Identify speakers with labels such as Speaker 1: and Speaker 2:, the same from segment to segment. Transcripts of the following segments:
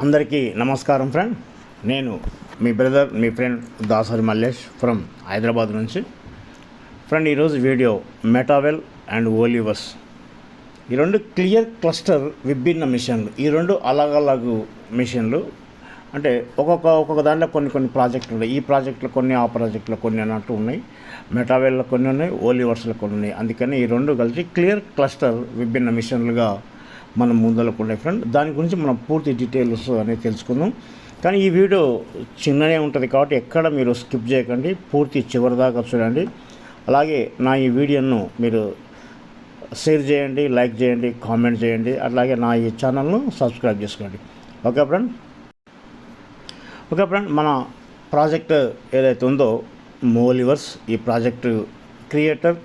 Speaker 1: అందరికీ నమస్కారం ఫ్రెండ్. నేను మీ బ్రదర్ మీ ఫ్రెండ్ దాసరి మల్లేష్ ఫ్రమ్ హైదరాబాద్ నుంచి. ఫ్రెండ్ ఈరోజు వీడియో మెటావెల్ అండ్ ఓలివర్స్. ఈ రెండు క్లియర్ క్లస్టర్ విభిన్న మిషన్లు. ఈ రెండు అలగలగు మిషన్లు. అంటే ఒక్కొక్క ఒక్కొక్క దాంట్లో కొన్ని కొన్ని ప్రాజెక్టులు ఉన్నాయి. ఈ ప్రాజెక్టులు కొన్ని ఆ ప్రాజెక్టులు కొన్ని అన్నట్టు ఉన్నాయి. మెటావెల్లో కొన్ని ఉన్నాయి ఓలివర్స్లో కొన్ని ఉన్నాయి. అందుకని ఈ రెండు కలిసి క్లియర్ క్లస్టర్ విభిన్న మిషన్లుగా మనం ముందలకుండా ఫ్రెండ్. దాని గురించి మనం పూర్తి డీటెయిల్స్ అనేది తెలుసుకుందాం. కానీ ఈ వీడియో చిన్ననే ఉంటుంది కాబట్టి ఎక్కడ మీరు స్కిప్ చేయకండి. పూర్తి చివరి దాకా చూడండి. అలాగే నా ఈ వీడియోను మీరు షేర్ చేయండి లైక్ చేయండి కామెంట్ చేయండి. అలాగే నా ఈ ఛానల్ను సబ్స్క్రైబ్ చేసుకోండి. Okay friend? ఓకే ఫ్రెండ్ మన ప్రాజెక్ట్ ఏదైతే ఉందో మోలివర్స్ ఈ ప్రాజెక్టు క్రియేటర్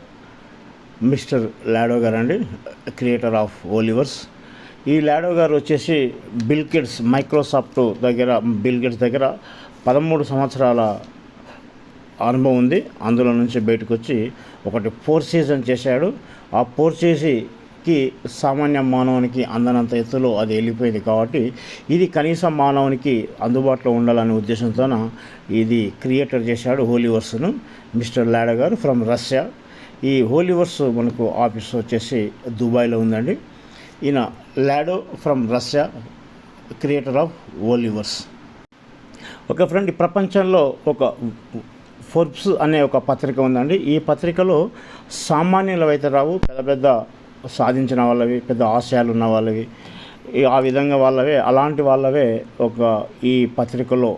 Speaker 1: మిస్టర్ లాడో గారు అండి క్రియేటర్ ఆఫ్ ఓలివర్స్ ఈ లాడో గారు వచ్చేసి బిల్గేట్స్ మైక్రోసాఫ్ట్ దగ్గర బిల్గేట్స్ దగ్గర పదమూడు సంవత్సరాల అనుభవం ఉంది. అందులో నుంచి బయటకు వచ్చి ఒకటి ఫోర్ సీజన్ చేశాడు. ఆ ఫోర్ చేసికి సామాన్య మానవునికి అందనంత ఎత్తులో అది వెళ్ళిపోయింది కాబట్టి ఇది కనీసం మానవునికి అందుబాటులో ఉండాలనే ఉద్దేశంతోన ఇది క్రియేటర్ చేశాడు హోలీవర్స్ను మిస్టర్ లాడో గారు ఫ్రమ్ రష్యా. ఈ హోలీవర్స్ మనకు ఆఫీస్ వచ్చేసి దుబాయ్లో ఉందండి. ఈయన Lado from Russia creator of Oliverse. ఒక ఫ్రెండ్ ఈ ప్రపంచంలో ఒక ఫోర్బ్స్ అనే ఒక పత్రిక ఉందండి. ఈ పత్రికలో సామాన్యులు అయితే రావు పెద్ద పెద్ద సాధించిన వాళ్ళవి పెద్ద ఆశయాలు ఉన్న వాళ్ళవి ఆ విధంగా వాళ్ళవే అలాంటి వాళ్ళవే ఒక ఈ పత్రికలో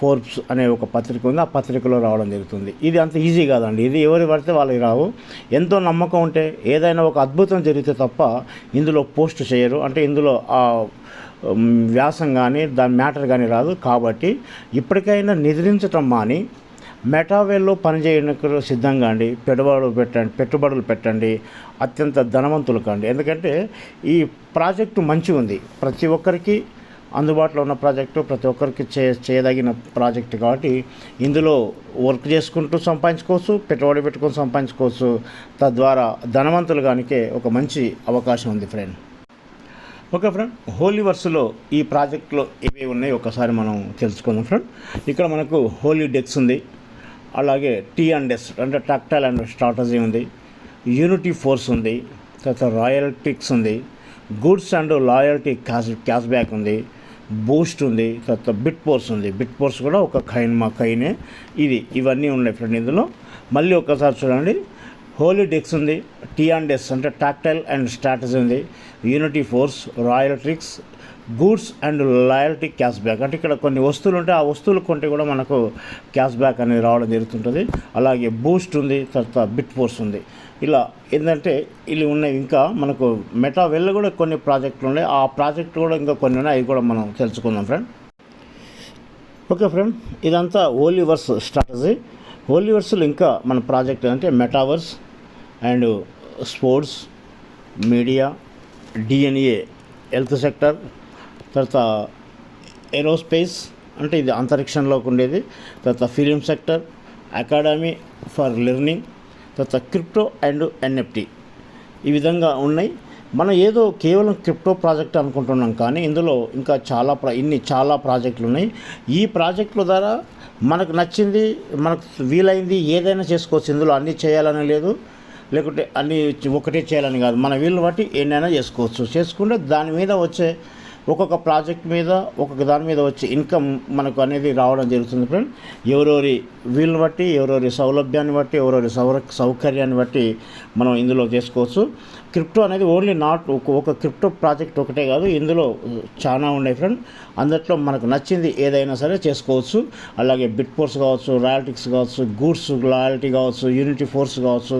Speaker 1: ఫోర్బ్స్ అనే ఒక పత్రిక ఉంది. ఆ పత్రికలో రావడం జరుగుతుంది. ఇది అంత ఈజీ కాదండి. ఇది ఎవరు పడితే వాళ్ళకి రావు. ఎంతో నమ్మకం ఉంటే ఏదైనా ఒక అద్భుతం జరిగితే తప్ప ఇందులో పోస్ట్ చేయరు. అంటే ఇందులో ఆ వ్యాసం కానీ దాని మ్యాటర్ కానీ రాదు. కాబట్టి ఇప్పటికైనా నిద్రించటం మాని మెటావేల్లో పనిచేయడానికి సిద్ధంగా అండి. పెట్టుబడులు పెట్టండి పెట్టుబడులు పెట్టండి. అత్యంత ధనవంతులు కండి. ఎందుకంటే ఈ ప్రాజెక్టు మంచిగా ఉంది ప్రతి ఒక్కరికి అందుబాటులో ఉన్న ప్రాజెక్టు ప్రతి ఒక్కరికి చే చేయదగిన ప్రాజెక్టు కాబట్టి ఇందులో వర్క్ చేసుకుంటూ సంపాదించుకోవచ్చు పెట్టుబడి పెట్టుకొని సంపాదించుకోవచ్చు. తద్వారా ధనవంతులు కానికే ఒక మంచి అవకాశం ఉంది ఫ్రెండ్. ఓకే ఫ్రెండ్ హోలీ వర్స్లో ఈ ప్రాజెక్ట్లో ఏవి ఉన్నాయి ఒకసారి మనం తెలుసుకుందాం ఫ్రెండ్. ఇక్కడ మనకు హోలీ డెక్స్ ఉంది. అలాగే టీ అండ్ ఎస్ అంటే టాక్టైల్ అండ్ స్ట్రాటజీ ఉంది. యూనిటీ ఫోర్స్ ఉంది. తర్వాత రాయల్టిక్స్ ఉంది. Goods and loyalty cash cash back ఉంది. బూస్ట్ ఉంది తర్వాత బిట్ పోర్స్ ఉంది. బిట్ పోర్స్ కూడా ఒక కైన్ మా కైనే. ఇది ఇవన్నీ ఉన్నాయి ఫ్రెండ్ ఇందులో. మళ్ళీ ఒకసారి చూడండి. హోలీ డెక్స్ ఉంది టీ అండ్ ఎస్ అంటే టాక్టైల్ అండ్ స్ట్రాటజీ ఉంది. Unity force royal tricks goods and loyalty cash back అంటే ఇక్కడ కొన్ని వస్తువులు ఉంటే ఆ వస్తువులు కొంటే కూడా మనకు క్యాష్ బ్యాక్ అనేది రావడం జరుగుతుంటుంది. అలాగే బూస్ట్ ఉంది తర్వాత బిట్ ఫోర్స్ ఉంది. ఇలా ఏంటంటే ఇవి ఉన్నాయి. ఇంకా మనకు మెటా వెళ్ళ కూడా కొన్ని ప్రాజెక్టులు ఉన్నాయి. ఆ ప్రాజెక్ట్ కూడా ఇంకా కొన్ని ఉన్నాయి. అవి కూడా మనం తెలుసుకుందాం ఫ్రెండ్. ఓకే ఫ్రెండ్ ఇదంతా ఓలివర్స్ స్ట్రాటజీ. ఓలివర్స్లో ఇంకా మన ప్రాజెక్ట్ అంటే metaverse and sports media DNA health sector తర్వాత ఏరోస్పేస్ అంటే ఇది అంతరిక్షంలోకి ఉండేది. తర్వాత film sector academy for learning తర్వాత క్రిప్టో అండ్ ఎన్ఎఫ్టీ ఈ విధంగా ఉన్నాయి. మనం ఏదో కేవలం క్రిప్టో ప్రాజెక్ట్ అనుకుంటున్నాం కానీ ఇందులో ఇంకా చాలా ప్రా ఇన్ని చాలా ప్రాజెక్టులు ఉన్నాయి. ఈ ప్రాజెక్టుల ద్వారా మనకు నచ్చింది మనకు వీలైంది ఏదైనా చేసుకోవచ్చు. ఇందులో అన్నీ చేయాలని లేదు. లేకుంటే అన్నీ ఒకటే చేయాలని కాదు. మన వీలుని బట్టి ఏదైనా చేసుకోవచ్చు. చేసుకుంటే దాని మీద వచ్చే ఒక్కొక్క ప్రాజెక్ట్ మీద ఒక్కొక్క దాని మీద వచ్చే ఇన్కమ్ మనకు అనేది రావడం జరుగుతుంది ఫ్రెండ్. ఎవరెవరి వీలుని బట్టి ఎవరెవరి సౌలభ్యాన్ని బట్టి ఎవరెవరి సౌర సౌకర్యాన్ని బట్టి మనం ఇందులో చేసుకోవచ్చు. క్రిప్టో అనేది ఓన్లీ నాట్ ఒక ఒక క్రిప్టో ప్రాజెక్ట్ ఒకటే కాదు ఇందులో చాలా ఉన్నాయి ఫ్రెండ్. అందట్లో మనకు నచ్చింది ఏదైనా సరే చేసుకోవచ్చు. అలాగే బిట్ ఫోర్స్ కావచ్చు రాయల్టిక్స్ కావచ్చు గూడ్స్ లాయల్టీ కావచ్చు యూనిటీ ఫోర్స్ కావచ్చు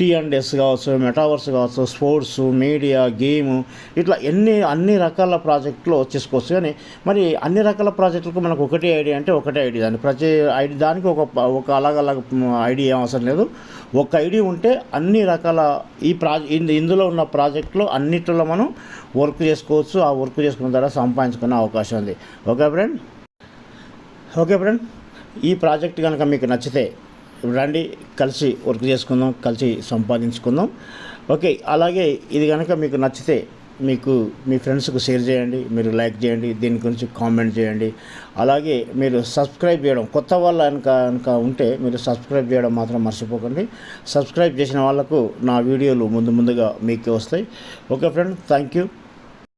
Speaker 1: టీ అండ్ ఎస్ కావచ్చు మెటావర్స్ కావచ్చు స్పోర్ట్స్ మీడియా గేమ్ ఇట్లా ఎన్ని అన్ని రకాల ప్రాజెక్టులు చేసుకోవచ్చు కానీ మరి అన్ని రకాల ప్రాజెక్టులకు మనకు ఒకటే ఐడియా అంటే ఒకటే ఐడియా. దాన్ని ప్రతి ఐడి దానికి ఒక ఒక అలాగ అలాగ ఐడియా ఏం అవసరం లేదు. ఒక ఐడియా ఉంటే అన్ని రకాల ఈ ప్రాజె ఇందు- ఇందులో ఉన్న ప్రాజెక్టులు అన్నిటిలో మనం వర్క్ చేసుకోవచ్చు. ఆ వర్క్ చేసుకున్న ద్వారా సంపాదించుకునే అవకాశం ఉంది. Okay friend? Okay friend? ఈ ప్రాజెక్ట్ కనుక మీకు నచ్చితే రండి కలిసి వర్క్ చేసుకుందాం కలిసి సంపాదించుకుందాం. ఓకే అలాగే ఇది కనుక మీకు నచ్చితే మీకు మీ ఫ్రెండ్స్కు షేర్ చేయండి మీరు లైక్ చేయండి దీని గురించి కామెంట్ చేయండి. అలాగే మీరు సబ్స్క్రైబ్ చేయడం కొత్త వాళ్ళ కనుక కనుక ఉంటే మీరు సబ్స్క్రైబ్ చేయడం మాత్రం మర్చిపోకండి. సబ్స్క్రైబ్ చేసిన వాళ్ళకు నా వీడియోలు ముందు ముందుగా మీకు వస్తాయి. Okay friend thank you.